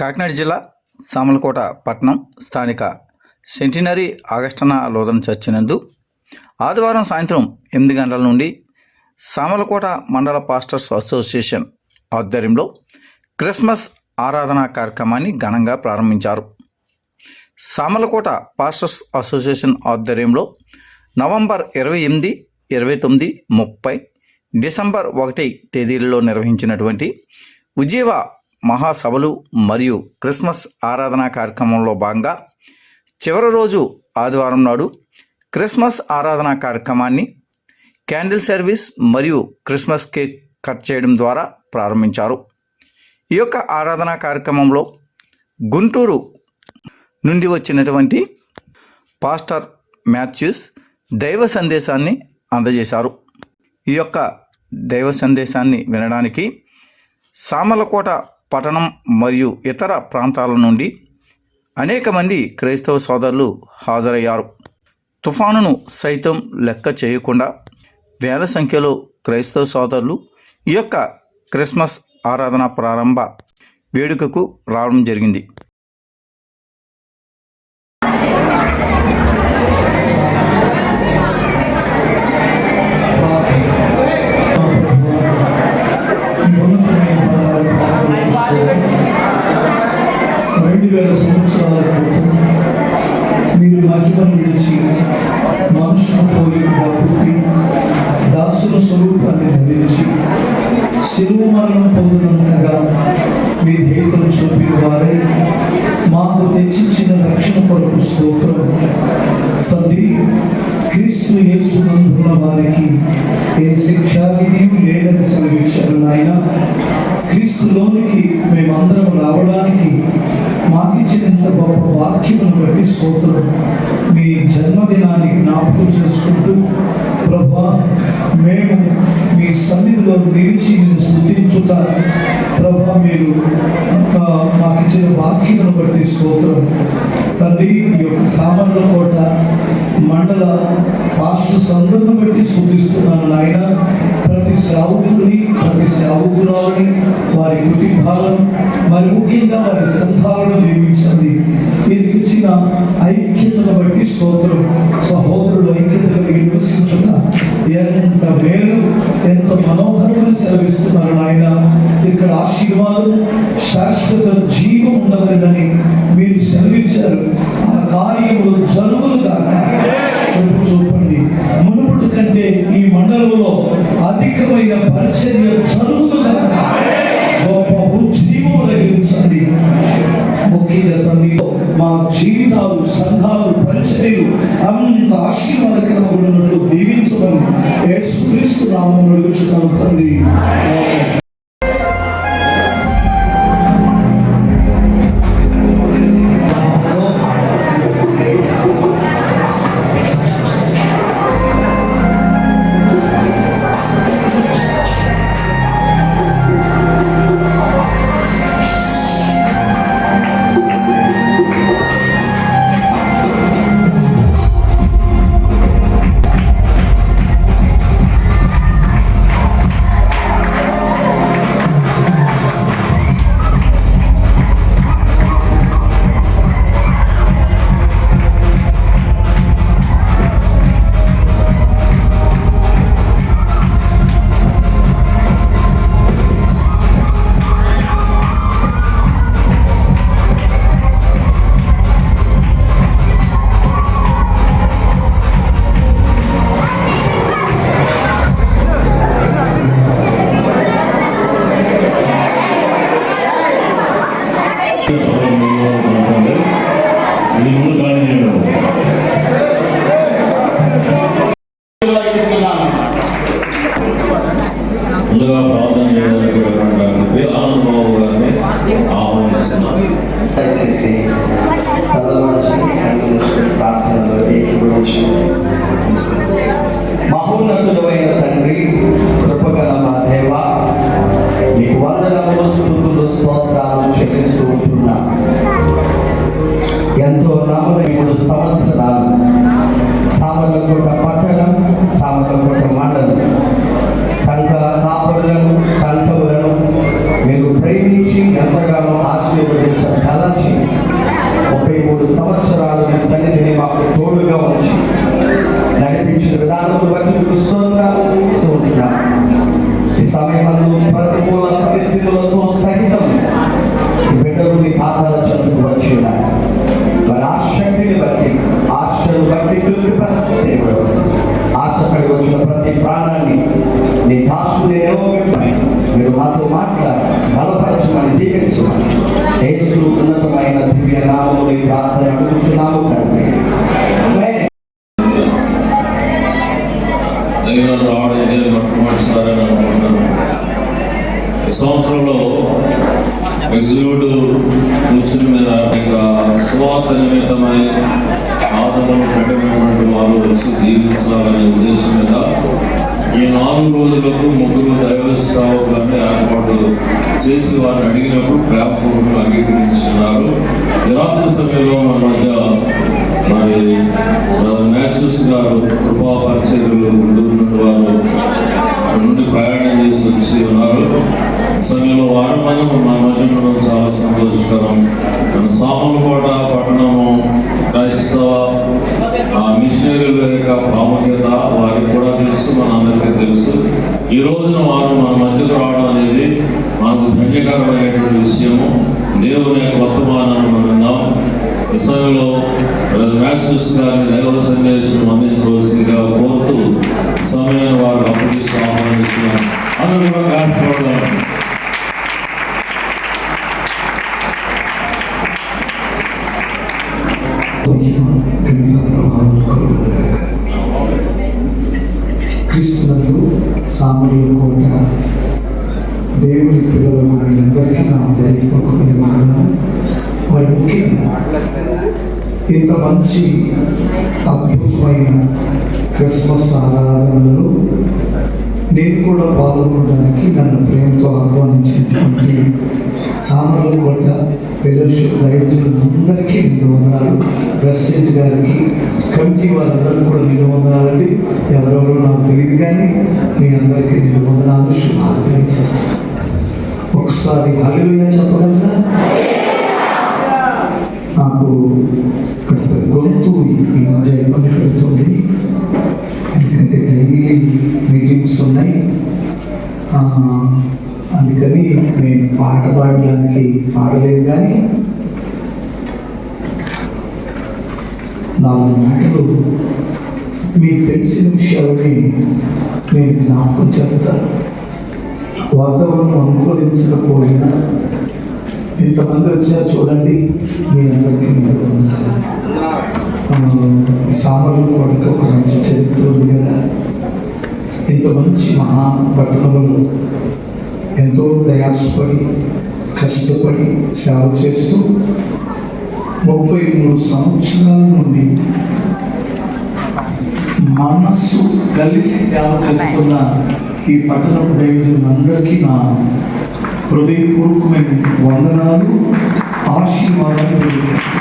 కాకినాడ జిల్లా సామలకోట పట్టణం స్థానిక సెంటినరీ ఆగస్టన లోదన చర్చినందు ఆదివారం సాయంత్రం ఎనిమిది గంటల నుండి సామలకోట మండల పాస్టర్స్ అసోసియేషన్ ఆధ్వర్యంలో క్రిస్మస్ ఆరాధన కార్యక్రమాన్ని ఘనంగా ప్రారంభించారు. సామలకోట పాస్టర్స్ అసోసియేషన్ ఆధ్వర్యంలో నవంబర్ ఇరవై ఎనిమిది ఇరవై తొమ్మిది ముప్పై డిసెంబర్ ఒకటి తేదీలలో నిర్వహించినటువంటి ఉజీవ మహాసభలు మరియు క్రిస్మస్ ఆరాధనా కార్యక్రమంలో భాగంగా చివరి రోజు ఆదివారం నాడు క్రిస్మస్ ఆరాధనా కార్యక్రమాన్ని క్యాండిల్ సర్వీస్ మరియు క్రిస్మస్ కేక్ కట్ చేయడం ద్వారా ప్రారంభించారు. ఈ యొక్క ఆరాధన కార్యక్రమంలో గుంటూరు నుండి వచ్చినటువంటి పాస్టర్ మాథ్యూస్ దైవ సందేశాన్ని అందజేశారు. ఈ యొక్క దైవ సందేశాన్ని వినడానికి సామలకోట పట్టణం మరియు ఇతర ప్రాంతాల నుండి అనేక మంది క్రైస్తవ సోదరులు హాజరయ్యారు. తుఫానును సైతం లెక్క చేయకుండా వేల సంఖ్యలో క్రైస్తవ సోదరులు ఈ యొక్క క్రిస్మస్ ఆరాధన ప్రారంభ వేడుకకు రావడం జరిగింది. వేల సంవత్సరాల క్రితం మీరు మహిమను విడిచి మనుషుల పోలికగా పుట్టి దాసుల స్వరూపాన్ని ధరించి శిలువ మరణం పొందినంతగా స్తోత్రం. మీ జన్మదినాన్ని జ్ఞాపకం చేసుకుంటూ ప్రభా మేము మీ సన్నిధిలో నిలిచి మేము స్థుతించుట ప్రభా మీరు మాకు ఇచ్చిన వాక్యతను బట్టి స్తోత్రం. తండ్రి ఈ యొక్క సామర్ల కోట మండల పాస్టర్ సందర్భం బట్టి స్థుతిస్తున్నాను నాయన. ప్రతి శ్రావకుడిని ప్రతి శ్రావకురాలని వారి కుటుంబాలను మరి ముఖ్యంగా వారి సంఘాలను నిర్మించండి ఇచ్చిన ఐక్యతను బట్టి స్తోత్రం. సహోదరుడు ఐక్యత కలిగి నివసించుట ఎంత మేలు ఎంత మనోహరమని సెలవిస్తున్నారు నాయన. ఇక్కడ ఆశీర్వాదం శాశ్వత జీవం ఉండవలనని మీరు సెలవించారు ఆ కార్యములు జరుగులు దాకా చూపండి. మునుపటి కంటే ఈ మండలంలో అధికమైన పరిచర్య జరుగులు దాకా ముఖ్యంగా తండ్రి మా జీవితాలు సంఘాలు పరిచర్యలు అంత ఆశీర్వాదకరంగా ఉన్నట్లు దీవించమని యేసుక్రీస్తు నామములో తండ్రి. change. బలపరచమని దీవించమని ప్రేమపూర్వకంగా అంగీకరించున్నారు నిరాత్రి సమయంలో మన మధ్య మరి మ్యాచెస్ గారు కృపా పరిచయలు గుంటూరు నుండి వారు నుండి ప్రయాణం చేసి వచ్చి ఉన్నారు. సమయంలో వారు మన మధ్య ఉండడం చాలా సంతోషకరం. మన సామలకోట పట్టణము క్రైస్తవ ఆ మిషనరీల యొక్క ప్రాముఖ్యత వారికి కూడా తెలుసు మనందరికీ తెలుసు. ఈ రోజున వారు మన మధ్యకు రావడం అనేది మనకు ధన్యకరమైనటువంటి విషయము. దేవుని యొక్క వర్తమానాన్ని మనం విన్నాం. ఈ సమయంలో మ్యాక్సిస్ గారిని దైవ సందేశం అందించవలసిందిగా కోరుతూ సమయాన్ని వారు అప్పగిస్తూ ఆహ్వానిస్తున్నాను అందరూ మంచి అద్భుతమైన క్రిస్మస్ ఆరాధనలో నేను కూడా పాల్గొనడానికి నన్ను ప్రేమతో ఆహ్వానించినటువంటి సామర్ల కోట ఫెలోషిప్ రైతులందరికీ మీరు వందనాలు ప్రెసిడెంట్ గారికి కమిటీ వారందరూ కూడా మీరు వందనాలండి ఎవరెవరో నాకు తెలియదు కానీ మీ అందరికీ మీరు వందనాలు శుభాలు తెలియజేస్తాను. ఒకసారి హల్లుగా ఇంత మంచి మహా పట్టణంలో ఎంతో ప్రయాసపడి కష్టపడి సేవ చేస్తూ ముప్పై మూడు సంవత్సరాల నుండి మనస్సు కలిసి సేవ చేస్తున్న ఈ పట్టణం దైవజనులందరికీ నా హృదయపూర్వకమైన వందనాలు ఆశీర్వాదాలు. తెలియజేస్తాను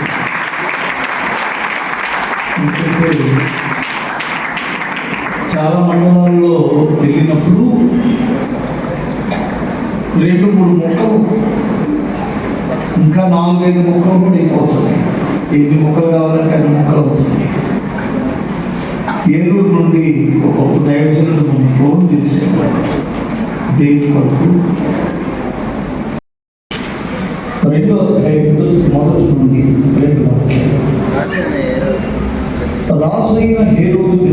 ఎందుకంటే చాలా మండలాల్లో వెళ్ళినప్పుడు రెండు మూడు మొక్కలు ఇంకా నాలుగైదు మొక్కలు కూడా అయిపోతుంది. ఎన్ని మొక్కలు కావాలంటే అన్ని మొక్కలు అవుతుంది ఏలూరు నుండి ఒక దైవజనుడు నన్ను ఫోన్ చేసేవాడు దేని కొరకు. రెండో అధ్యాయం మొదటి నుండి రెండు వాక్యాలు రాసైన హేరోదు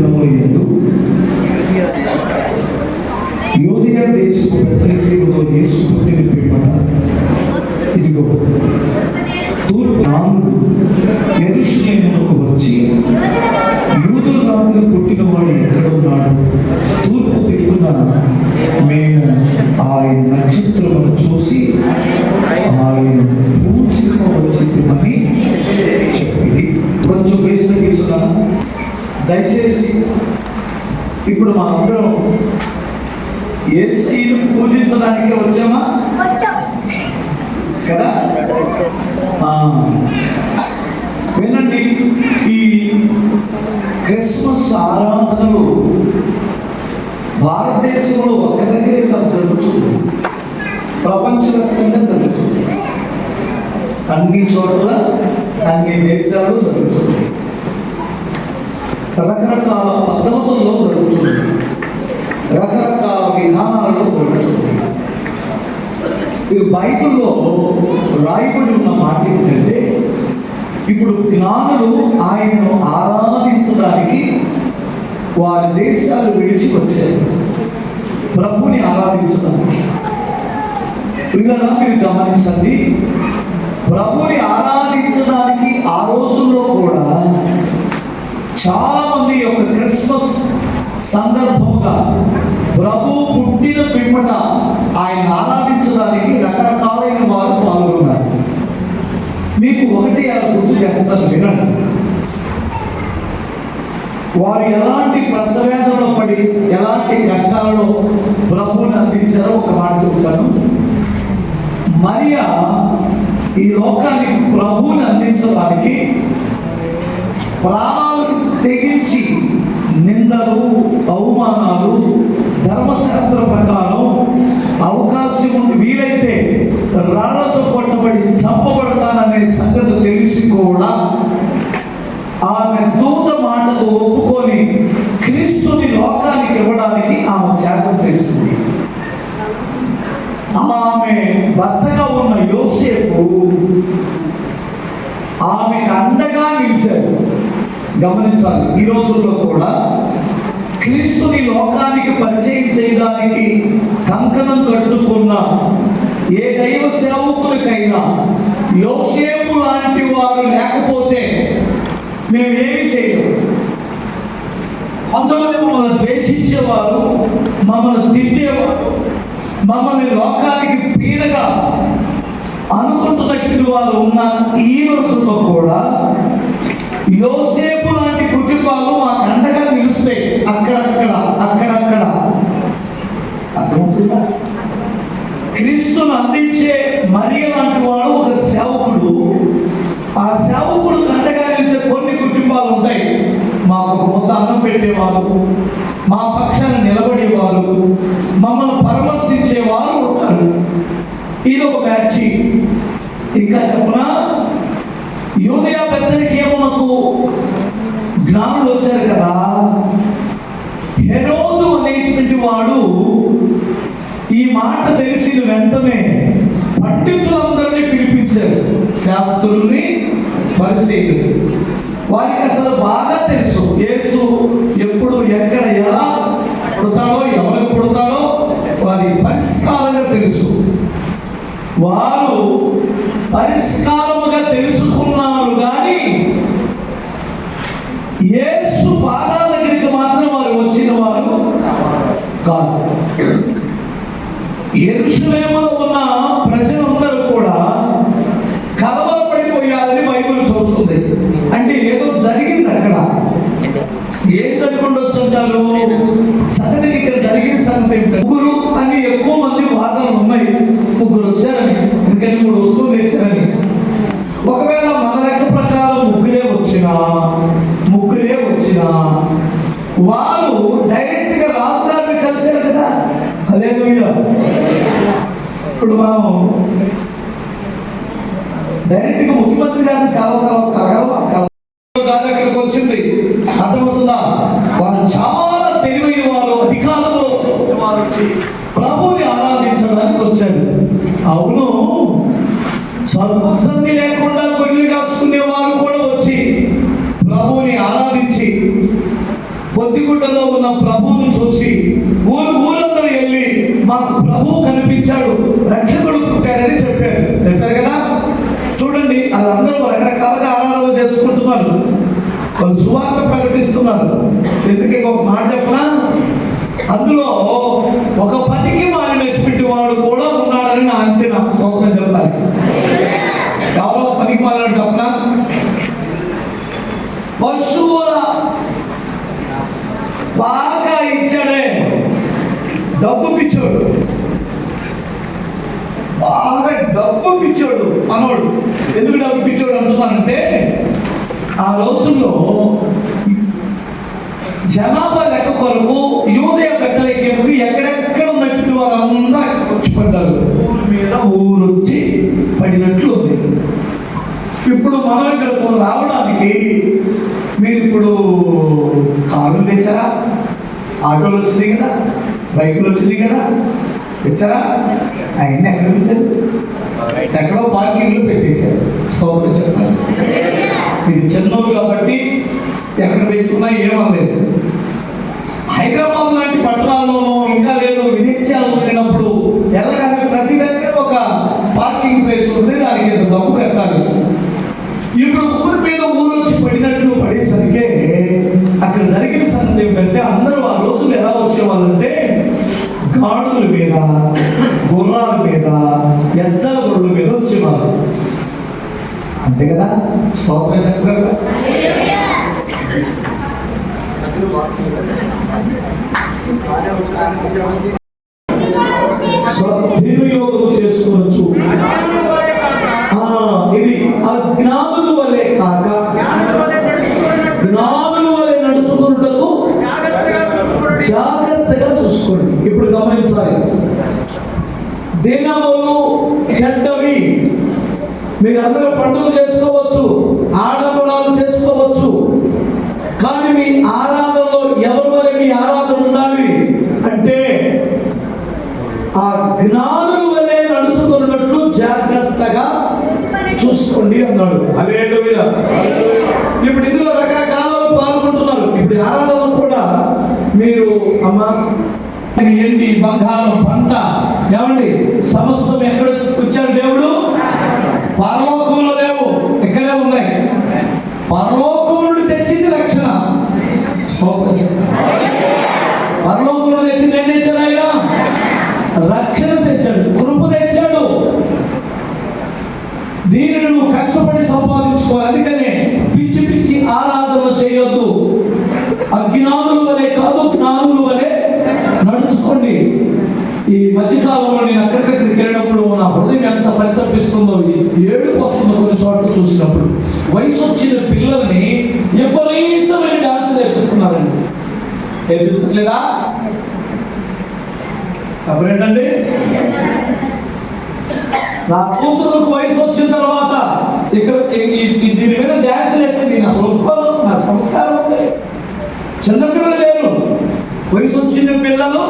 కొంచెం వేసగిస్తున్నాను దయచేసి ఇప్పుడు మా అందరం ఏసీను పూజించడానికి వచ్చామా? కదా? వినండి ఈ క్రిస్మస్ ఆరాధనలు భారతదేశంలో ఒక దగ్గరే కాదు జరుగుతుంది. ప్రపంచవ్యాప్తంగా జరుగుతుంది. అన్ని చోట్ల అన్ని దేశాలు జరుగుతుంది. రకరకాల పద్ధతుల్లో జరుగుతుంది. రకరకాల విధానాలలో జరుగుతుంది. ఈ బైబిల్లో రాయబడి ఉన్న మాట ఏంటంటే ఇప్పుడు జ్ఞానులు ఆయనను ఆరాధించడానికి వారి దేశాలు విడిచి వచ్చారు ప్రభుని ఆరాధించడానికి. పిల్లల మీరు గమనించండి ప్రభుని ఆరాధించడానికి ఆ రోజుల్లో కూడా చాలా మంది యొక్క క్రిస్మస్ సందర్భంగా ప్రభు పుట్టిన పిమ్మట ఆయన ఆరాధించడానికి రకరకాలైన వారు పాల్గొన్నారు. మీకు ఒకటి అలా గుర్తు చేస్తాను వినండి. వారు ఎలాంటి ప్రసవేదనలో పడి ఎలాంటి కష్టాలలో ప్రభువుని అందించారో ఒక మాట చూచాను మరియా ఈ లోకానికి ప్రభువుని అందించడానికి ప్రాణాలు తెగించి నిందలు అవమానాలు ధర్మశాస్త్ర ప్రకారం అవకాశం ఉండి వీలైతే రాళ్ళతో కొట్టబడి చంపబడతాననే సంగతి తెలిసి కూడా ఆమె దూత మాటకు ఒప్పుకొని క్రీస్తుని లోకానికి ఇవ్వడానికి ఆమె త్యాగం చేసింది. ఆమె భర్తగా ఉన్న యోసేపు ఆమెకు అండగా నిలిచాడు. గమనించాలి ఈ రోజుల్లో కూడా క్రీస్తుని లోకానికి పరిచయం చేయడానికి కంకణం కట్టుకున్న ఏ దైవ సేవకులకైనా యోసేపు లాంటి వారు లేకపోతే మేమేమి చేయలేము కొంతమంది మమ్మల్ని ద్వేషించేవారు మమ్మల్ని తిట్టేవారు. మమ్మల్ని లోకానికి పీడగా అనుకుంటున్నటువంటి వారు ఉన్న ఈ రోజుల్లో కూడా యోసేపు లాంటి కుటుంబాలు మాకు అండగా నిలుస్తాయి అక్కడక్కడ అక్కడక్కడ. అర్థమవుతుందా? క్రీస్తును అందించే మరియ లాంటి వాడు ఒక సేవకుడు. ఆ సేవకుడు అండగా నిలిచే కొన్ని కుటుంబాలు ఉంటాయి. మాకు కొంత అన్నం పెట్టేవాళ్ళు మా పక్షాన్ని నిలబడేవారు ఇది ఒక బ్యాచ్. ఇంకా చెప్పనా? యూదయ బెత్తలకేమునకు జ్ఞానులు వచ్చారు కదా. హెరోదు అనేటువంటి వాడు ఈ మాట తెలిసిన వెంటనే పండితులందరినీ పిలిపించారు శాస్త్రుల్ని పరిశీలి వారికి అసలు బాగా తెలుసు. యేసు ఎప్పుడు ఎక్కడ ఎలా పుడతాడో ఎవరికి పుడతాడో వారి పరిష్కారంగా తెలుసు. వారు పరిష్కారముగా తెలుసుకున్నారు కానీ ఏసు పాదాల దగ్గరికి మాత్రం వారు వచ్చిన వారు కాదు. మనం డైరెక్ట్గా ముఖ్యమంత్రి గారిని కలవ కలవ గారు అక్కడికి వచ్చింది. అర్థమవుతుందా? వారు చాలా తెలివైన వారు అధికారంలో వారు ప్రభుని ఆరాధించడానికి వచ్చారు. అవును స్వతంత్రి లేకుండా గొడ్లు కాసుకునే వారు కూడా వచ్చి ప్రభువుని ఆరాధించి పొద్దుగుడ్డలో ఉన్న ప్రభువును చూసి ఊరు ఊరందరూ వెళ్ళి మాకు ప్రభువు కనిపించాడు రక్షకుడు పుట్టాడని చెప్పారు చెప్పారు కదా చూడండి వాళ్ళందరూ రకరకాలుగా ఆరాధన చేసుకుంటున్నారు వాళ్ళు సువార్త ప్రకటిస్తున్నారు ఎందుకే ఒక మాట చెప్పనా? అందులో ఒక పనికి మారినటువంటి వాడు కూడా ఉన్నాడని నా అంచనా. స్తోత్రం చెప్పాలి. ఎవరో పనికి మారినాడు చెప్పనా? పశువుల బాగా ఇచ్చాడే. డబ్బు పిచ్చోడు. బాగా డబ్బు పిచ్చోడు మనోడు. ఎందుకు డబ్బు పిచ్చోడు అంటున్నానంటే ఆ రోజుల్లో జనాభా లెక్క కొరకు యూదయ పెద్దలకి ఎక్కడెక్కడ ఉన్నటువంటి వారందరూ అక్కడికి వచ్చి పడ్డారు ఊరు మీద ఊరు వచ్చి పడినట్లు ఉంది. ఇప్పుడు మనం ఇక్కడకు రావడానికి మీరు ఇప్పుడు కార్లు తెచ్చారా? ఆటోలు వచ్చినాయి కదా? బైకులు వచ్చినాయి కదా? తెచ్చారా? అవన్నీ ఎక్కడ పెట్టారు? ఎక్కడో పార్కింగ్లు పెట్టేశారు. సౌకర్యం చెప్పాలి ఇది చిన్న పెట్టుకున్నా ఏమలేదు హైదరాబాద్ లాంటి పట్టణాల్లోనూ ఇంకా లేదు. విదేశాలు వెళ్ళినప్పుడు ఎలాగంటే ప్రతి దగ్గర ఒక పార్కింగ్ ప్లేస్ ఉంది. దానికి డబ్బు కట్టాలి. ఇప్పుడు ఊరి మీద ఊరు వచ్చి పడినట్లు పడేసరికి అక్కడ జరిగిన సంగతి ఏమిటంటే అందరూ ఆ రోజులు ఎలా వచ్చేవాళ్ళంటే గాడుల మీద గుర్రాల మీద ఎద్దల గొర్రెల మీద వచ్చేవాళ్ళు. అంతే కదా? స్తోత్రం చెప్పగలరా? సద్వినియోగం చేసుకోవచ్చు ఇది అజ్ఞానుల వలె కాక జ్ఞానుల వలె జాగ్రత్తగా చూసుకోండి. ఇప్పుడు గమనించాలి. దినములు చెడ్డవి. మీరందరూ పండుగ చేసుకోవచ్చు. ఆడంబరాలు అన్నాడు హల్లెలూయా. ఇప్పుడు ఇందులో రకరకాల పాల్గొంటున్నారు. ఇప్పుడు ఆరాధన కూడా మీరు అమ్మా ఎండి బంగారం పంట. ఏమండి? సమస్తం ఎక్కడ వచ్చాడు దేవుడు? సంపాదించుకోవాలి అందుకనే పిచ్చి పిచ్చి ఆరాధన చేయొద్దు. అజ్ఞానులు వలె కాదు జ్ఞానులు వలె నడుచుకోండి. ఈ మధ్యకాలంలో నేను అక్కడికక్కడికి వెళ్ళినప్పుడు నా హృదయం ఎంత పరితపిస్తుందో ఏడుపు వస్తుందో కొన్ని చోట్ల చూసినప్పుడు. వయసు వచ్చిన పిల్లల్ని విపరీతమైన డాన్స్ నేర్పిస్తున్నారండి. నేర్పించట్లేదా ఏంటండి నా కూతురుకు వయసు వచ్చిన తర్వాత ఇక్కడ దీని మీద డ్యాన్స్ వేస్తే నేను అసలు నా సంస్కారం ఉంది. చిన్నపిల్లలు వేరు వయసు వచ్చిన పిల్లలు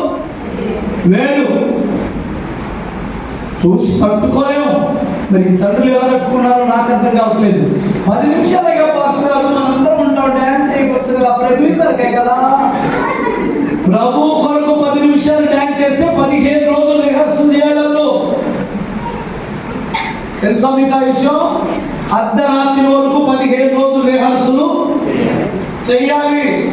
వేరు చూసి తట్టుకోలేము. మరి తండ్రులు ఎలా తట్టుకున్నారో నాకు అర్థం కావట్లేదు. పది నిమిషాలుగా పాస్టర్ గారు మనందరం ఉంటాం. డ్యాన్స్ చేయవచ్చు కదా. ప్రభు కొరకే కదా. ప్రభు కొరకు పది నిమిషాలు డ్యాన్స్ చేస్తే పదిహేను రోజులు రిహర్సల్ తెలుసా మీకు ఆ విషయం? అర్ధరాత్రి వరకు పదిహేను రోజులు రిహర్సల్ చేయాలి.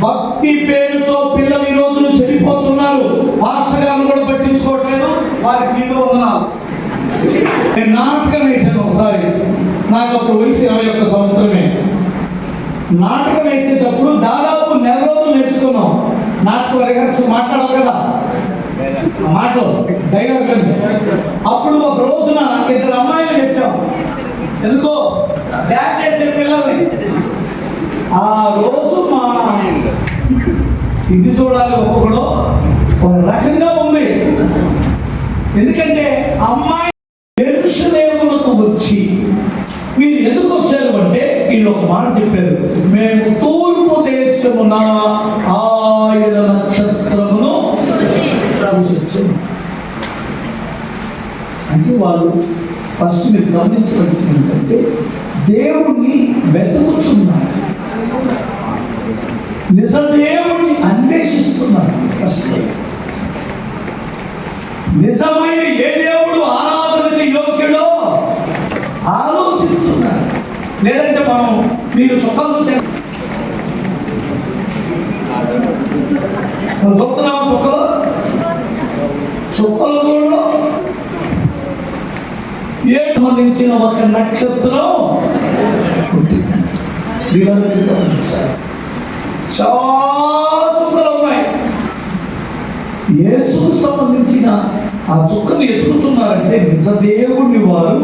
భక్తి పేరుతో పిల్లలు ఈ రోజులు చెడిపోతున్నారు. పాస్టర్ గారు కూడా పట్టించుకోవట్లేదు. వారికి నీళ్ళు ఉన్నారు నేను నాటకం వేసాను ఒకసారి. నాకు అప్పుడు వయసు ఇరవై ఒక్క సంవత్సరమే. నాటకం వేసేటప్పుడు దాదాపు నెల రోజులు నేర్చుకున్నాం. నాటకం రిహర్సల్ మాట్లాడాలి కదా. మాటలు డైలాగ్ అప్పుడు ఒక రోజున ఇద్దరు అమ్మాయిలు తెచ్చాం. ఎందుకో డ్యాన్స్ చేసే పిల్లల్ని. ఆ రోజు మా ఇది చూడాలి ఒక్కొక్కడు ఒక రకంగా ఉంది. ఎందుకంటే అమ్మాయి ఎరుషలేములకు వచ్చి మీరు ఎందుకు వచ్చారు అంటే వీళ్ళు ఒక మాట చెప్పారు. మేము తూర్పు దేశమున ఆయన నక్షత్రం చూసి వచ్చాము." అంటే వాళ్ళు ఫస్ట్ మీరు గమనించవలసింది ఏంటంటే దేవుణ్ణి వెతుకుతున్నారు. నిజ దేవుణ్ణి అన్వేషిస్తున్నారు ఫస్ట్. నిజమైన ఏ దేవుడు ఆరాధనకు యోగ్యుడో ఆలోచిస్తున్నారు. లేదంటే మనం మీరు చుక్కలు చూసే గొప్ప చుక్కలు చుక్కలు కూడా సంబంధించిన ఒక నక్షత్రం చాలా చుక్కలు ఉన్నాయి. యేసుకు సంబంధించిన ఆ చుక్కను ఎదుగుతున్నారంటే నిజ దేవుణ్ణి వారు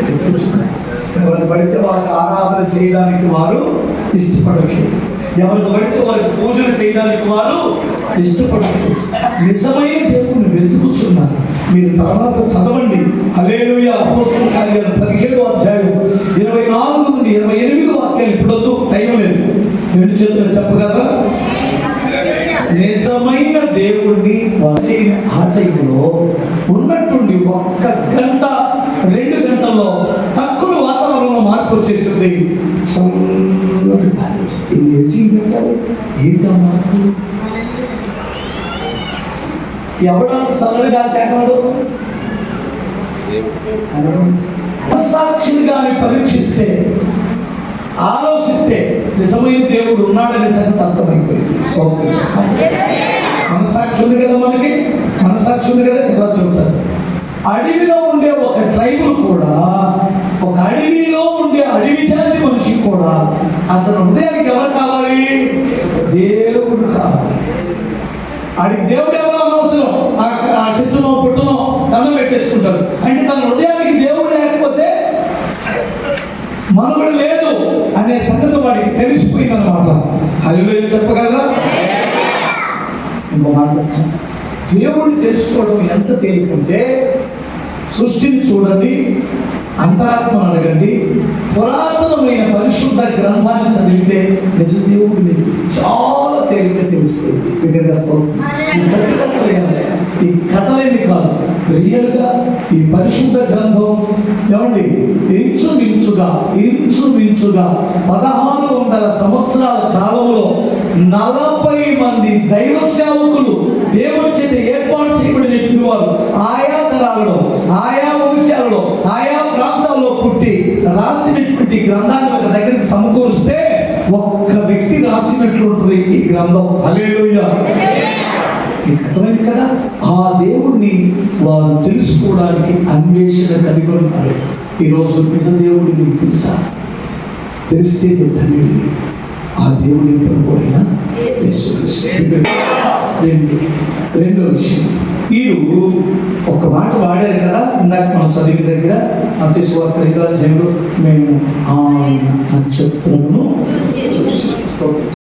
ఎదుగుతున్నారు. ఎవరిని పడితే వారికి ఆరాధన చేయడానికి వారు ఇష్టపడట్లేదు. ఎవరికి పడితే వారికి పూజలు చేయడానికి వారు ఇష్టపడరు నిజమైన దేవుణ్ణి వెతుకుతున్నారు. మీరు తర్వాత చదవండి. హలేలుయ అపోస్తుల కార్యాలు పదిహేడు అధ్యాయం ఇరవై నాలుగు నుండి ఇరవై ఎనిమిది వాక్యాలు ఇప్పుడొద్దు టైం లేదు. రెండు చేతులు చెప్పగలరా? నిజమైన దేవుణ్ణి వచ్చిన ఆ టైంలో ఉన్నట్టుండి ఒక్క గంట రెండు గంటల్లో తక్కువ వాతావరణంలో మార్పు వచ్చేసింది. ఏంటమ్మా? ఎవడంత చల్లడి గాలి తేగలడు సాక్షిని పరీక్షిస్తే ఆలోచిస్తే నిజమైన దేవుడు ఉన్నాడనే సంగతి అర్థమైపోయింది. మనసాక్షి ఉంది కదా మనకి? మనసాక్షి ఉంది కదా? ఎలా చెబుతారు అడవిలో ఉండే ఒక ట్రైబుల్ కూడా ఒక అడవిలో ఉండే అడవి జాతి మనిషి కూడా అతను హృదయానికి ఎవరు కావాలి? దేవుడు కావాలి. అది దేవుడు ఎవరో అనవసరం. ఆ- చిత్తునో పుట్టునో దండం పెట్టేసుకుంటాడు. అంటే తన హృదయానికి దేవుడు లేకపోతే మనుగడు లేదు అనే సంగతి వాడికి తెలిసిపోయింది అనమాట హల్లు చెప్పగలరా? ఇంకో మాట దేవుడిని తెలుసుకోవడం ఎంత తేలికంటే సృష్టిని చూడండి అంతరాత్మ అడగండి పురాతనమైన పరిశుద్ధ గ్రంథాన్ని చదివితే నిజ దేవుడిని చాలా తేలిక తెలిసిపోయింది ఈ కాదు. ఈ కథలేమి కాదు. రియల్గా ఈ పరిశుద్ధ గ్రంథం ఏమండి? ఇంచుమించుగా ఇంచుమించుగా పదహారు వందల సంవత్సరాల కాలంలో నలభై మంది దైవ సేవకులు దేవుని చేత ఏర్పాటు చేయబడినటువంటి వారు ఆయా తరాలలో ఆయా వంశాలలో ఆయా ప్రాంతాల్లో పుట్టి రాసినటువంటి గ్రంథాన్ని ఒక దగ్గరికి సమకూరిస్తే ఒక్క వ్యక్తి రాసినట్లుంటుంది ఈ గ్రంథం. అర్థమైంది కదా? ఆ దేవుణ్ణి వారు తెలుసుకోవడానికి అన్వేషణ కలిగి ఉన్నారు. ఈరోజు నిజ దేవుడిని మీకు తెలుసా? తెలిస్తే నువ్వు ధన్యుడివి. ఆ దేవుని ప్రభు అయిన యేసుక్రీస్తు. రెండు. రెండో. విషయం. వీరు ఒక మాట వాడారు కదా? ఇందాక మనం చదివిన దగ్గర రెండో అధ్యాయంలో మేము ఆయన నక్షత్రమును చూసి స్తోత్రం.